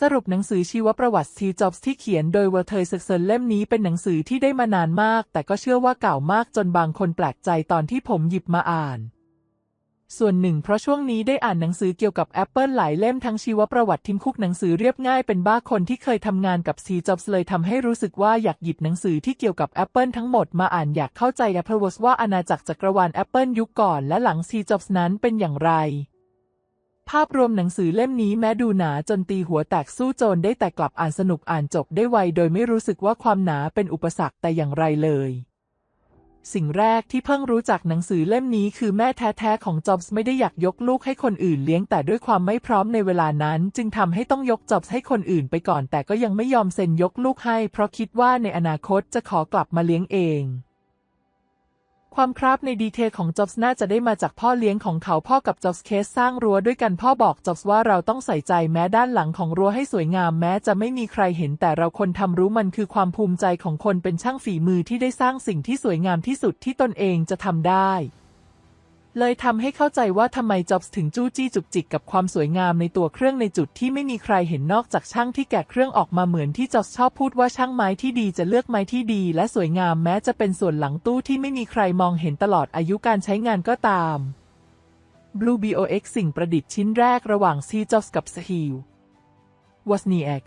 สรุปหนังสือชีวประวัติสตีจ็อบส์ที่เขียนโดยเวอร์เทยเซกเซนเล่มนี้เป็นหนังสือที่ได้มานานมาก แต่ก็เชื่อว่าเก่ามากจนบางคนแปลกใจตอนที่ผมหยิบมาอ่าน ส่วนหนึ่งเพราะช่วงนี้ได้อ่านหนังสือเกี่ยวกับ Apple หลายเล่มทั้งชีวประวัติทิมคุกหนังสือเรียบง่ายเป็นบ้าคนที่เคยทำงานกับซีจ็อบส์เลยทำให้รู้สึกว่าอยากหยิบหนังสือที่เกี่ยวกับ Apple ทั้งหมดมาอ่านอยากเข้าใจ Apple ว่าอาณาจักรจักรวาล Apple ยุคก่อนและหลังซีจ็อบส์นั้นเป็นอย่างไร ภาพรวมหนังสือเล่มนี้แม้ดูหนาจนตีหัวแตกสู้โจรได้แต่กลับอ่านสนุกอ่านจบได้ไวโดยไม่รู้สึกว่าความหนาเป็นอุปสรรคแต่อย่างไรเลย สิ่งแรกที่เพิ่งรู้จักหนังสือเล่มนี้คือแม่แท้ๆของจ็อบส์ไม่ได้อยากยกลูกให้คนอื่นเลี้ยงแต่ด้วยความไม่พร้อมในเวลานั้น จึงทำให้ต้องยกจ็อบส์ให้คนอื่นไปก่อน แต่ก็ยังไม่ยอมเซ็นยกลูกให้ เพราะคิดว่าในอนาคตจะขอกลับมาเลี้ยงเอง ความคราบในดีเทลของจ็อบส์น่าจะได้มาจากพ่อเลี้ยงของเขาพ่อกับจ็อบส์เคสสร้างรั้วด้วยกันพ่อบอกจ็อบส์ว่าเราต้องใส่ใจแม้ด้านหลังของรั้วให้สวยงามแม้จะไม่มีใครเห็นแต่เราคนทำรู้มันคือความภูมิใจของคนเป็นช่างฝีมือที่ได้สร้างสิ่งที่สวยงามที่สุดที่ตนเองจะทำได้ เลยทำให้เข้าใจว่าทำไมจ็อบส์ถึงจู้จี้จุกจิกกับความสวยงามในตัวเครื่องในจุดที่ไม่มีใครเห็นนอกจากช่างที่แกะเครื่องออกมาเหมือนที่จ็อบส์ชอบพูดว่าช่างไม้ที่ดีจะเลือกไม้ที่ดี และสวยงามแม้จะเป็นส่วนหลังตู้ที่ไม่มีใครมองเห็นตลอดอายุการใช้งานก็ตาม Blue BOX สิ่งประดิษฐ์ชิ้นแรกระหว่างซีจ็อบส์กับสฮีลวอสเนียก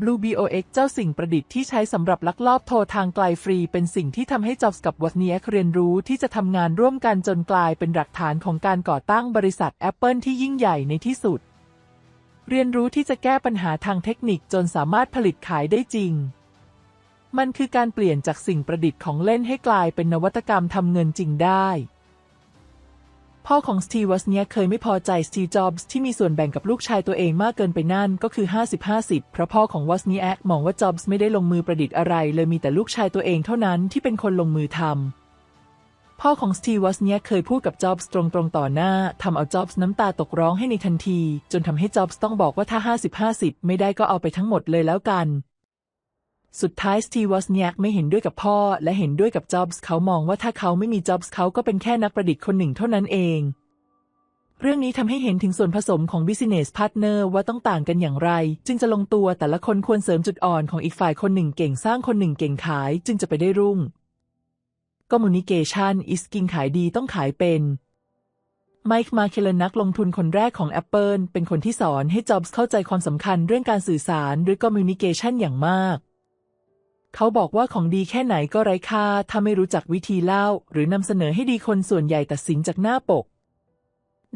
Blue BOX เจ้าสิ่งประดิษฐ์ที่ใช้สำหรับลักลอบโทรทางไกลฟรี เป็นสิ่งที่ทำให้จ็อบส์กับวอสเนียเรียนรู้ที่จะทำงานร่วมกันจนกลายเป็นหลักฐานของการก่อตั้งบริษัท Apple ที่ยิ่งใหญ่ในที่สุด เรียนรู้ที่จะแก้ปัญหาทางเทคนิคจนสามารถผลิตขายได้จริง มันคือการเปลี่ยนจากสิ่งประดิษฐ์ของเล่นให้กลายเป็นนวัตกรรมทำเงินจริงได้ พ่อของสตีวอสเนียเคยไม่พอใจสตีจ็อบส์ที่มีส่วนแบ่งกับลูกชายตัวเองมากเกินไปนั่นก็คือ 50-50 เพราะพ่อของวอสเนียมองว่าจ็อบส์ไม่ได้ลงมือประดิษฐ์อะไร เลยมีแต่ลูกชายตัวเองเท่านั้นที่เป็นคนลงมือทำพ่อของสตีวอสเนียเคยพูดกับจ็อบส์ตรงๆต่อหน้าทำเอาจ็อบส์น้ำตาตกร้องให้ในทันที จนทำให้จ็อบส์ต้องบอกว่าถ้า 50-50 ไม่ได้ก็เอาไปทั้งหมดเลยแล้วกัน สุดท้ายสตีวอสเนียกไม่เห็นด้วยกับพ่อ และเห็นด้วยกับจ็อบส์เขามองว่าถ้าเขาไม่มีจ็อบส์เขาก็เป็นแค่นักประดิษฐ์คนหนึ่งเท่านั้นเอง เรื่องนี้ทำให้เห็นถึงส่วนผสมของ Business Partner ว่าต้องต่างกันอย่างไร จึงจะลงตัวแต่ละคนควรเสริมจุดอ่อนของอีกฝ่ายคนหนึ่งเก่งสร้างคนหนึ่งเก่งขาย จึงจะไปได้รุ่ง Communication is king ขายดีต้องขายเป็นไมค์มาเคลนักลงทุนคนแรกของ Apple เป็นคนที่สอนให้จ็อบส์เข้าใจความสำคัญเรื่องการสื่อสารหรือ Communication อย่างมาก เขาบอกว่าของดีแค่ไหนก็ไร้ค่า ถ้าไม่รู้จักวิธีเล่า หรือนำเสนอให้ดีคนส่วนใหญ่ตัดสินจากหน้าปก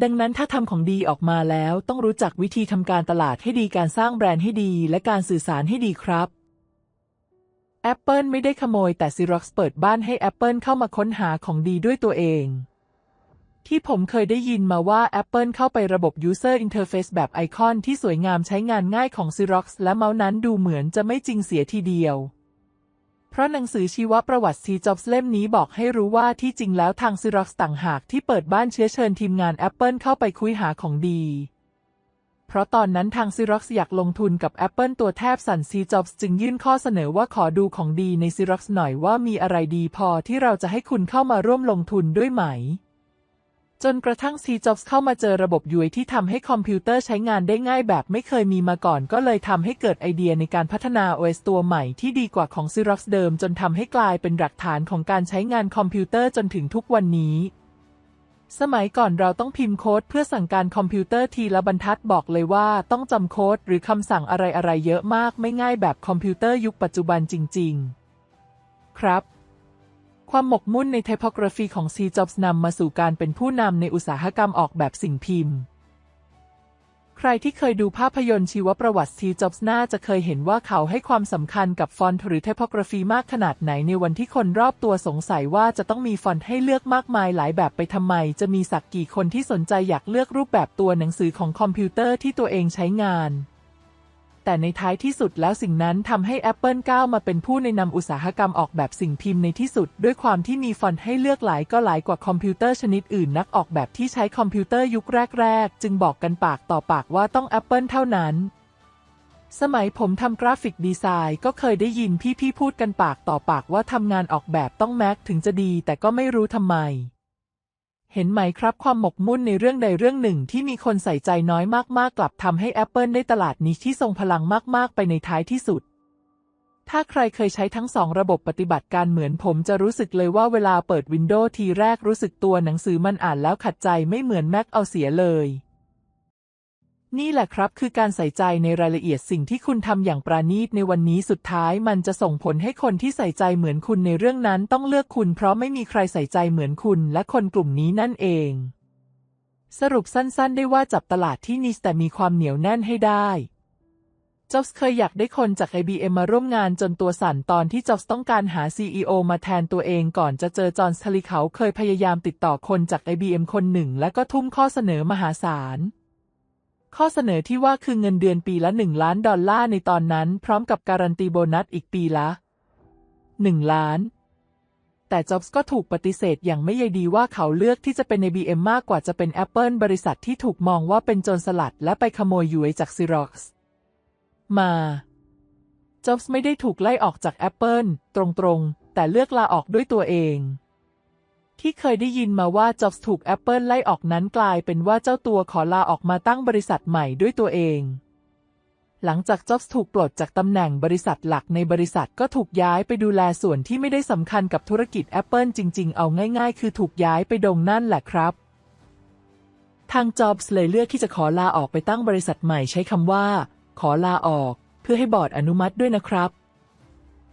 ดังนั้นถ้าทำของดีออกมาแล้ว ต้องรู้จักวิธีทำการตลาดให้ดีการสร้างแบรนด์ให้ดี และการสื่อสารให้ดีครับ Apple ไม่ได้ขโมยแต่ Xerox เปิดบ้านให้ Apple เข้ามาค้นหาของดีด้วยตัวเอง ที่ผมเคยได้ยินมาว่า Apple เข้าไประบบ User Interface แบบไอคอนที่สวยงามใช้งานง่ายของ Xerox และเมาส์นั้นดูเหมือนจะไม่จริงเสียทีเดียว ราะหนังสือชีวประวัติซีจ็อบส์เล่มนี้บอกให้รู้ว่าที่จริงแล้วทาง Xerox ต่างหากที่เปิดบ้านเชื้อเชิญทีมงาน Apple เข้าไปคุยหาของดี เพราะตอนนั้นทาง Xerox อยากลงทุนกับ Apple ตัวแทบสั่นซีจ็อบส์จึงยื่นข้อเสนอว่าขอดูของดีใน Xerox หน่อยว่ามีอะไรดีพอที่เราจะให้คุณเข้ามาร่วมลงทุนด้วยไหม จนกระทั่งซีจ็อบส์เข้ามาเจอระบบยุยที่ทำให้คอมพิวเตอร์ใช้งานได้ง่ายแบบไม่เคยมีมาก่อน ก็เลยทำให้เกิดไอเดียในการพัฒนา OS ตัวใหม่ที่ดีกว่าของ Xerox เดิม จนทำให้กลายเป็นหลักฐานของการใช้งานคอมพิวเตอร์จนถึงทุกวันนี้ สมัยก่อนเราต้องพิมพ์โค้ดเพื่อสั่งการคอมพิวเตอร์ทีละบรรทัดบอกเลยว่า ต้องจำโค้ดหรือคำสั่งอะไรๆเยอะมากไม่ง่ายแบบคอมพิวเตอร์ยุคปัจจุบันจริง ๆ ครับ ความหมกมุ่นใน typography ของ C. Jobs นำมาสู่การเป็นผู้นำในอุตสาหกรรมออกแบบสิ่งพิมพ์ ใครที่เคยดูภาพยนตร์ชีวประวัติ Steve Jobs น่าจะเคยเห็นว่าเขาให้ความสำคัญกับฟอนต์หรือ typography มากขนาดไหนในวันที่คนรอบตัวสงสัยว่าจะต้องมีฟอนต์ให้เลือกมากมายหลายแบบไปทำไม จะมีสักกี่คนที่สนใจอยากเลือกรูปแบบตัวหนังสือของคอมพิวเตอร์ที่ตัวเองใช้งาน แต่ในท้ายที่สุดแล้วสิ่งนั้นทำให้ Apple ก้าวมาเป็นผู้ในนำอุตสาหกรรมออกแบบสิ่งพิมพ์ในที่สุด ด้วยความที่มีฟอนต์ให้เลือกหลายก็หลายกว่าคอมพิวเตอร์ชนิดอื่นนักออกแบบที่ใช้คอมพิวเตอร์ยุคแรก ๆ จึงบอกกันปากต่อปากว่าต้อง Apple เท่านั้นสมัยผมทำกราฟิกดีไซน์ก็เคยได้ยินพี่ๆพูดกันปากต่อปากว่าทำงานออกแบบต้องแม็กถึงจะดีแต่ก็ไม่รู้ทำไม เห็นไหมครับความหมกมุ่นในเรื่องใดเรื่องหนึ่งที่มีคนใส่ใจน้อยมากๆ กลับทำให้ Apple ได้ตลาดนี้ที่ทรงพลังมากๆ ไปในท้ายที่สุด ถ้าใครเคยใช้ทั้งสองระบบปฏิบัติการเหมือนผมจะรู้สึกเลยว่าเวลาเปิดวินโดว์ทีแรกรู้สึกตัวหนังสือมันอ่านแล้วขัดใจไม่เหมือน Mac เอาเสียเลย นี่แหละครับคือการใส่ใจในรายละเอียดสิ่งที่คุณทำอย่างปราณีตในวันนี้สุดท้าย มันจะส่งผลให้คนที่ใส่ใจเหมือนคุณในเรื่องนั้นต้องเลือกคุณเพราะไม่มีใครใส่ใจเหมือนคุณและคนกลุ่มนี้นั่นเอง สรุปสั้นๆ ได้ว่าจับตลาดที่นิสแต่มีความเหนียวแน่นให้ได้จ็อบส์เคยอยากได้คนจาก IBM มาร่วมงานจนตัวสั่นตอนที่จ็อบส์ต้องการหา CEO มาแทนตัวเองก่อนจะเจอจอห์นสลิเขาเคยพยายามติดต่อคนจาก IBM คนหนึ่ง และก็ทุ่มข้อเสนอมหาศาล ข้อเสนอที่ว่าคือเงินเดือนปีละ 1 ล้านดอลลาร์ในตอนนั้นพร้อมกับการันตีโบนัสอีกปีละ 1 ล้าน แต่จ็อบส์ก็ถูกปฏิเสธอย่างไม่ใยดีว่าเขาเลือกที่จะเป็น IBM มากกว่าจะเป็น Apple บริษัทที่ถูกมองว่าเป็นโจรสลัดและไปขโมยยูเอจากซีร็อกซ์มาจ็อบส์ไม่ได้ถูกไล่ออกจาก Apple ตรงๆ แต่เลือกลาออกด้วยตัวเอง ที่เคยได้ยินมาว่าจ็อบส์ถูก Apple ไล่ออกนั้นกลายเป็นว่าเจ้าตัวขอลาออกมาตั้งบริษัทใหม่ด้วยตัวเอง หลังจากจ็อบส์ถูกปลดจากตำแหน่งบริษัทหลักในบริษัทก็ถูกย้ายไปดูแลส่วนที่ไม่ได้สำคัญกับธุรกิจ Apple จริง ๆ เอาง่าย ๆ คือถูกย้ายไปดงนั่นแหละครับ ทางจ็อบส์เลยเลือกที่จะขอลาออกไปตั้งบริษัทใหม่ใช้คำว่า ขอลาออก เพื่อให้บอร์ดอนุมัติด้วยนะครับ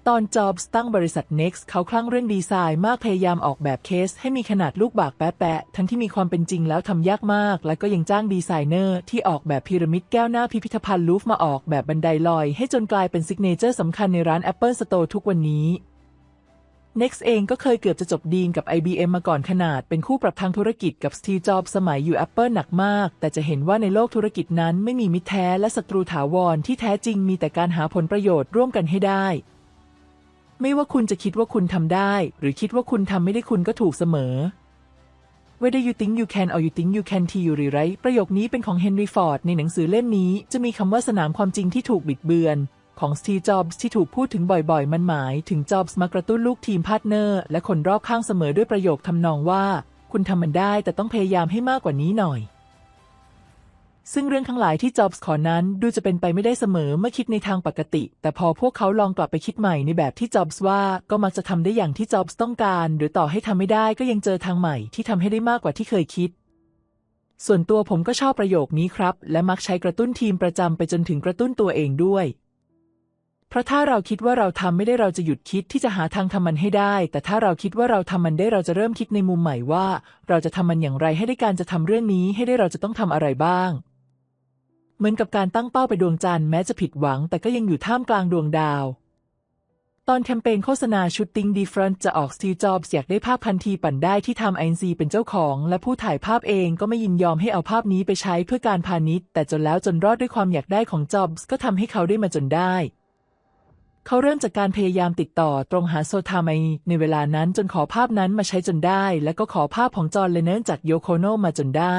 ตอนจอบตั้งบริษัท Next เขาคลั่งเรื่องดีไซน์มากพยายามออกแบบเคสให้มีขนาดลูกบากแปะๆทั้งที่มีความเป็นจริงแล้วทำยากมาก และก็ยังจ้างดีไซเนอร์ที่ออกแบบพีระมิดแก้วหน้าพิพิธภัณฑ์ลูฟมาออกแบบบันไดลอย ให้จนกลายเป็นซิกเนเจอร์สำคัญในร้าน Apple Store ทุกวันนี้ Next เองก็เคยเกือบจะจบดีลกับ IBM มาก่อนขนาดเป็นคู่ปรับทางธุรกิจกับ Steve Jobs สมัยอยู่ Apple หนักมาก แต่จะเห็นว่าในโลกธุรกิจนั้นไม่มีมิตรแท้และศัตรูถาวรที่แท้จริงมีแต่การหาผลประโยชน์ร่วมกันให้ได้ ไม่ว่าคุณจะคิดว่าคุณทำได้ หรือคิดว่าคุณทำไม่ได้คุณก็ถูกเสมอ Whether you think you can or you think you can t อยู่หรือไรประโยคนี้เป็นของเฮนรี่ฟอร์ดในหนังสือเล่มนี้ จะมีคำว่าสนามความจริงที่ถูกบิดเบือน ของสตีจ็อบส์ที่ถูกพูดถึงบ่อยๆ มันหมาย ถึงจ็อบส์มากระตุ้นลูกทีมพาร์ทเนอร์ และคนรอบข้างเสมอด้วยประโยคทำนองว่า คุณทำมันได้แต่ต้องพยายามให้มากกว่านี้หน่อย ซึ่งเรื่องทั้งหลายที่จ็อบส์ขอนั้นดูจะเป็นไปไม่ได้เสมอเมื่อคิดในทางปกติ แต่พอพวกเขาลองกลับไปคิดใหม่ในแบบที่จ็อบส์ว่าก็มักจะทำได้อย่างที่จ็อบส์ต้องการ หรือต่อให้ทำไม่ได้ก็ยังเจอทางใหม่ที่ทำให้ได้มากกว่าที่เคยคิด ส่วนตัวผมก็ชอบประโยคนี้ครับ และมักใช้กระตุ้นทีมประจำไปจนถึงกระตุ้นตัวเองด้วย เพราะถ้าเราคิดว่าเราทำไม่ได้เราจะหยุดคิดที่จะหาทางทำมันให้ได้ แต่ถ้าเราคิดว่าเราทำมันได้เราจะเริ่มคิดในมุมใหม่ว่า เราจะทำมันอย่างไรให้ได้การจะทำเรื่องนี้ให้ได้เราจะต้องทำอะไรบ้าง เหมือนกับการตั้งเป้าไปดวงจันทร์แม้จะผิดหวัง แต่ก็ยังอยู่ท่ามกลางดวงดาว ตอนแคมเปญโฆษณาชุดติงดีฟรอนจะออกสตีจอบส์อยกได้ภาพพันทีปั่นได้ที่ทำไอซีเป็นเจ้าของ และผู้ถ่ายภาพเองก็ไม่ยินยอมให้เอาภาพนี้ไปใช้เพื่อการพาณิชย์ แต่จนแล้วจนรอดด้วยความอยากได้ของจอบส์ก็ทำให้เขาได้มาจนได้เขาเริ่มจากการพยายามติดต่อตรงหาโซทาไมในเวลานั้นจนขอภาพนั้นมาใช้จนได้ และก็ขอภาพของจอห์นเลนเนอร์จากโยโคโนมาจนได้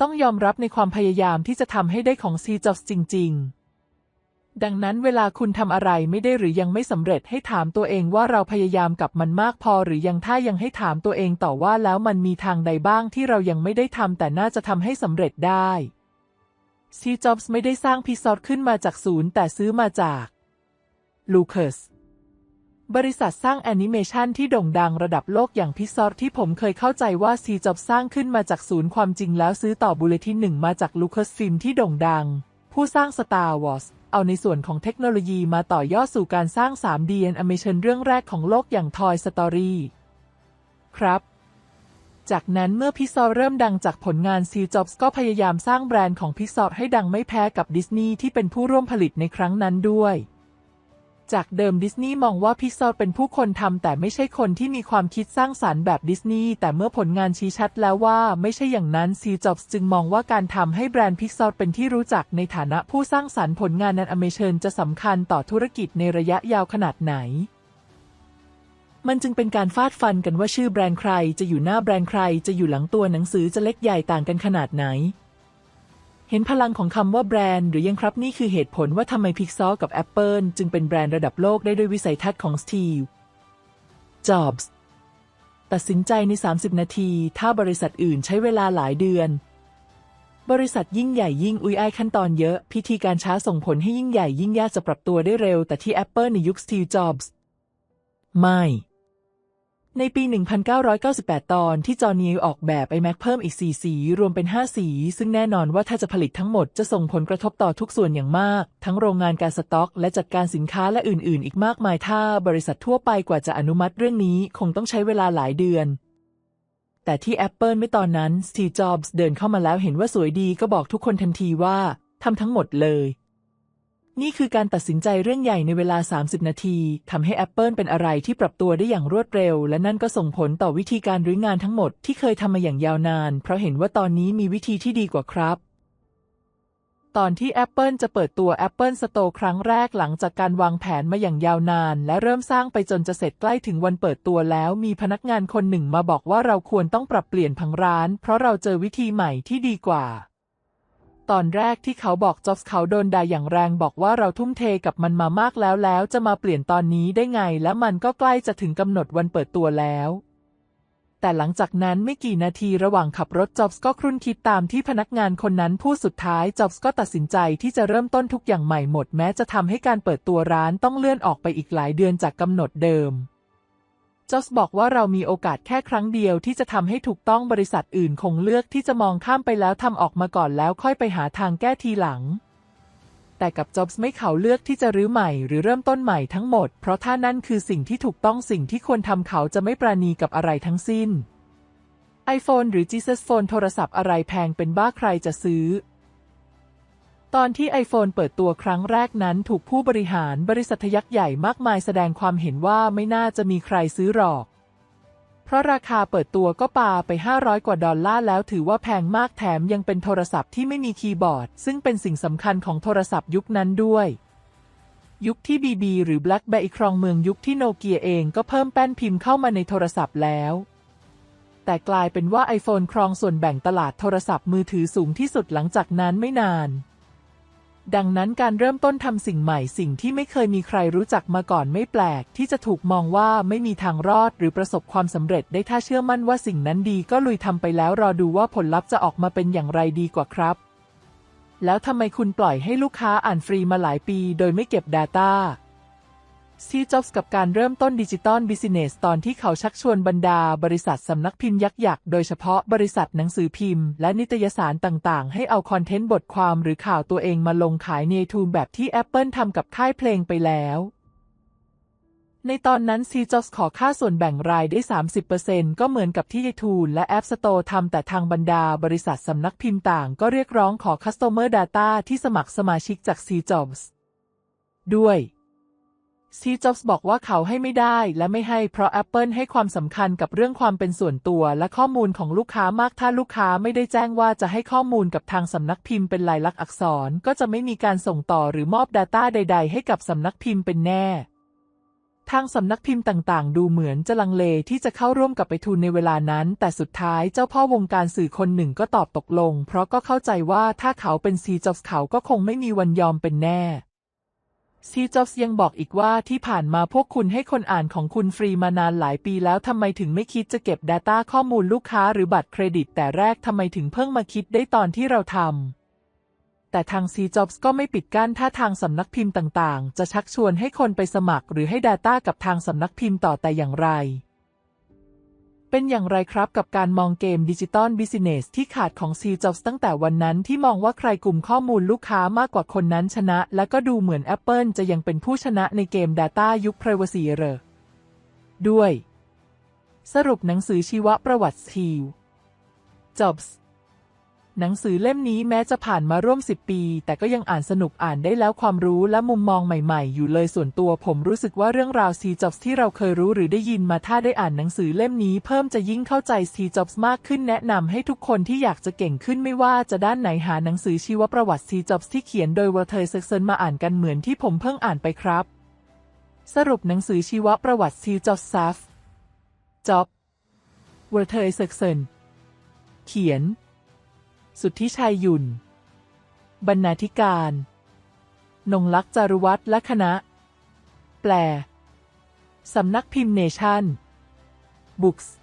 ต้องยอมรับในความพยายามที่จะทำให้ได้ของซีจ็อบส์จริง ๆ ดังนั้นเวลาคุณทำอะไรไม่ได้หรือยังไม่สำเร็จให้ถามตัวเองว่าเราพยายามกับมันมากพอหรือยังถ้ายังให้ถามตัวเองต่อว่าแล้วมันมีทางใดบ้างที่เรายังไม่ได้ทำแต่น่าจะทำให้สำเร็จได้ซีจ็อบส์ไม่ได้สร้างพิซซอตขึ้นมาจากศูนย์แต่ซื้อมาจากลูคัส บริษัทสร้างแอนิเมชันที่โด่งดังระดับโลกอย่างพิซซอตที่ผมเคยเข้าใจว่าซีจ็อบสร้างขึ้นมาจากศูนย์ความจริงแล้วซื้อต่อบุลเลตินหนึ่งมาจากลูคัสฟิล์มที่โด่งดัง ผู้สร้าง Star Wars เอาในส่วนของเทคโนโลยีมาต่อยอดสู่การสร้าง 3D แอนิเมชันเรื่องแรกของโลกอย่าง Toy Story ครับ จากนั้นเมื่อพิซซอเริ่มดังจากผลงานซีจ็อบส์ก็พยายามสร้างแบรนด์ของพิซซอให้ดังไม่แพ้กับดิสนีย์ที่เป็นผู้ร่วมผลิตในครั้งนั้นด้วย จากเดิมดิสนีย์มองว่าพิกซอร์เป็นผู้คนทำแต่ไม่ใช่คนที่มีความคิดสร้างสารรค์แบบดิสนีย์แต่เมื่อผลงานชี้ชัดแล้วว่าไม่ใช่อย่างนั้นซีจ็อบส์จึงมองว่าการทำให้แบรนด์พิกซอร์เป็นที่รู้จักในฐานะผู้สร้างสารรค์ผลงานแอนิเมเชันจะสำคัญต่อธุรกิจในระยะยาวขนาดไหน มันจึงเป็นการฟาดฟันกันว่าชื่อแบรนด์ใครจะอยู่หน้าแบรนด์ใครจะอยู่หลังตัวหนังสือจะเล็กใหญ่ต่างกันขนาดไหน เห็นพลังของคำว่าแบรนด์หรือยังครับนี่คือเหตุผลว่าทำไมพิกซอกับ Apple จึงเป็นแบรนด์ระดับโลกได้ด้วยวิสัยทัศน์ของสตีฟจ็อบส์ตัดสินใจใน 30 นาที ถ้าบริษัทอื่นใช้เวลาหลายเดือน บริษัทยิ่งใหญ่ยิ่งอุ้ยอ้ายขั้นตอนเยอะ พิธีการช้าส่งผลให้ยิ่งใหญ่ยิ่งยากจะปรับตัวได้เร็ว แต่ที่ Apple ในยุค Steve Jobs ไม่ ในปี 1998 ตอนที่จอห์นนิวออกแบบ iMac เพิ่มอีก 4 สี รวมเป็น 5 สี ซึ่งแน่นอนว่าถ้าจะผลิตทั้งหมดจะส่งผลกระทบต่อทุกส่วนอย่างมาก ทั้งโรงงานการสต็อก และจัดการสินค้าและอื่น ๆ อีกมากมายถ้าบริษัททั่วไปกว่าจะอนุมัติเรื่องนี้คงต้องใช้เวลาหลายเดือน แต่ที่ Apple ไม่ตอนนั้น Steve Jobs เดินเข้ามาแล้วเห็นว่าสวยดีก็บอกทุกคนทันทีว่าทำทั้งหมดเลย นี่คือการตัดสินใจเรื่องใหญ่ในเวลา 30 นาทีทำให้ Apple เป็นอะไรที่ปรับตัวได้อย่างรวดเร็ว และนั่นก็ส่งผลต่อวิธีการรื้องานทั้งหมดที่เคยทำมาอย่างยาวนาน เพราะเห็นว่าตอนนี้มีวิธีที่ดีกว่าครับตอนที่ Apple จะเปิดตัว Apple Store ครั้งแรกหลังจากการวางแผนมาอย่างยาวนาน และเริ่มสร้างไปจนจะเสร็จใกล้ถึงวันเปิดตัวแล้ว มีพนักงานคนหนึ่งมาบอกว่าเราควรต้องปรับเปลี่ยนผังร้าน เพราะเราเจอวิธีใหม่ที่ดีกว่า ตอนแรกที่เขาบอกจ็อบส์เขาโดนด่าอย่างแรงบอกว่าเราทุ่มเทกับมันมามากแล้วแล้วจะมาเปลี่ยนตอนนี้ได้ไง และมันก็ใกล้จะถึงกำหนดวันเปิดตัวแล้ว แต่หลังจากนั้นไม่กี่นาทีระหว่างขับรถจ็อบส์ก็ครุ่นคิดตามที่พนักงานคนนั้นพูดสุดท้ายจ็อบส์ก็ตัดสินใจที่จะเริ่มต้นทุกอย่างใหม่หมด แม้จะทำให้การเปิดตัวร้านต้องเลื่อนออกไปอีกหลายเดือนจากกำหนดเดิม จอสบอกว่าเรามีโอกาสแค่ครั้งเดียวที่จะทำให้ถูกต้องบริษัทอื่นคงเลือกที่จะมองข้ามไปแล้วทำออกมาก่อนแล้วค่อยไปหาทางแก้ทีหลัง แต่กับจ็อบส์ไม่เขาเลือกที่จะรื้อใหม่หรือเริ่มต้นใหม่ทั้งหมด เพราะถ้านั่นคือสิ่งที่ถูกต้องสิ่งที่ควรทำเขาจะไม่ปราณีกับอะไรทั้งสิ้น iPhone หรือ Jesus Phone โทรศัพท์อะไรแพงเป็นบ้าใครจะซื้อ ตอนที่ iPhone เปิดตัวครั้งแรกนั้นถูกผู้บริหารบริษัทยักษ์ใหญ่มากมายแสดงความเห็นว่าไม่น่าจะมีใครซื้อหรอก เพราะราคาเปิดตัวก็ปาไป 500 กว่าดอลลาร์แล้วถือว่าแพงมากแถมยังเป็นโทรศัพท์ที่ไม่มีคีย์บอร์ด ซึ่งเป็นสิ่งสำคัญของโทรศัพท์ยุคนั้นด้วย ยุคที่ BB หรือ BlackBerry ครองเมืองยุคที่โนเกียเองก็เพิ่มแป้นพิมพ์เข้ามาในโทรศัพท์แล้วแต่กลายเป็นว่า iPhone ครองส่วนแบ่งตลาดโทรศัพท์มือถือสูงที่สุดหลังจากนั้นไม่นาน ดังนั้นการเริ่มต้นทำสิ่งใหม่สิ่งที่ไม่เคยมีใครรู้จักมาก่อนไม่แปลก ที่จะถูกมองว่าไม่มีทางรอดหรือประสบความสำเร็จได้ถ้าเชื่อมั่นว่าสิ่งนั้นดีก็ลุยทำไปแล้วรอดูว่าผลลัพธ์จะออกมาเป็นอย่างไรดีกว่าครับ แล้วทำไมคุณปล่อยให้ลูกค้าอ่านฟรีมาหลายปี โดยไม่เก็บ Data ซีจ็อบส์กับการเริ่มต้นดิจิตอลบิสเนสตอนที่เขาชักชวนบรรดาบริษัทสำนักพิมพ์ยักษ์ยักษ์โดยเฉพาะบริษัทหนังสือพิมพ์ และนิตยสารต่างๆ ให้เอาคอนเทนต์บทความหรือข่าวตัวเองมาลงขายในทูนแบบที่ Apple ทำกับค่ายเพลงไปแล้ว ในตอนนั้นซีจ็อบส์ขอค่าส่วนแบ่งรายได้ 30%ก็เหมือนกับที่ไอทูนและ App Store ทำแต่ทางบรรดาบริษัทสำนักพิมพ์ต่าง ก็เรียกร้องขอ Customer Data ที่สมัครสมาชิกจากซีจ็อบส์ด้วย ซีจ็อบส์บอกว่าเขาให้ไม่ได้และไม่ให้เพราะ Apple ให้ความสำคัญกับเรื่องความเป็นส่วนตัวและข้อมูลของลูกค้ามากถ้าลูกค้าไม่ได้แจ้งว่าจะให้ข้อมูลกับทางสำนักพิมพ์เป็นลายลักษณ์อักษร ก็จะไม่มีการส่งต่อหรือมอบ Data ใด ๆ ให้กับสำนักพิมพ์เป็นแน่ ทางสำนักพิมพ์ต่างๆ ดูเหมือนจะลังเลที่จะเข้าร่วมกับไปทุนในเวลานั้น แต่สุดท้ายเจ้าพ่อวงการสื่อคนหนึ่งก็ตอบตกลง เพราะก็เข้าใจว่าถ้าเขาเป็นซีจ็อบส์เขาก็คงไม่มีวันยอมเป็นแน่ ซีจ็อบส์ยังบอกอีกว่าที่ผ่านมาพวกคุณให้คนอ่านของคุณฟรีมานานหลายปีแล้วทำไมถึงไม่คิดจะเก็บ Data ข้อมูลลูกค้าหรือบัตรเครดิต แต่แรกทำไมถึงเพิ่งมาคิดได้ตอนที่เราทำแต่ทางซีจ็อบส์ก็ไม่ปิดกั้นถ้าทางสำนักพิมพ์ต่างๆ จะชักชวนให้คนไปสมัคร หรือให้ Data กับทางสำนักพิมพ์ต่อแต่อย่างไร เป็นอย่างไรครับกับการมองเกมดิจิตอลบิสเนสที่ขาดของ C Jobs ตั้งแต่วันนั้นที่มองว่าใครกลุ่มข้อมูลลูกค้ามากกว่าคนนั้นชนะ และก็ดูเหมือน Apple จะยังเป็นผู้ชนะในเกม Data ยุค Privacy เรอด้วย สรุปหนังสือชีวประวัติซีจ็อบส์ หนังสือเล่มนี้แม้จะผ่านมาร่วม 10 ปี แต่ก็ยังอ่านสนุกอ่านได้แล้วความรู้และมุมมองใหม่ๆ อยู่เลยส่วนตัวผมรู้สึกว่าเรื่องราว Steve Jobs ที่เราเคยรู้หรือได้ยินมาถ้าได้อ่านหนังสือเล่มนี้เพิ่มจะยิ่งเข้าใจ Steve Jobs มากขึ้นแนะนำให้ทุกคนที่อยากจะเก่งขึ้นไม่ว่าจะด้านไหนหาหนังสือชีวประวัติ Steve Jobs ที่เขียนโดยวอเทอร์เซกเซนมาอ่านกันเหมือนที่ผมเพิ่งอ่านไปครับ สรุปหนังสือชีวประวัติ Steve Jobs ซัฟ Job วอเทอร์เซกเซนเขียน สุทธิชัยหยุ่นบรรณาธิการ นงลักษ์จารุวัฒน์และคณะ แปล สำนักพิมพ์เนชั่นบุ๊กส์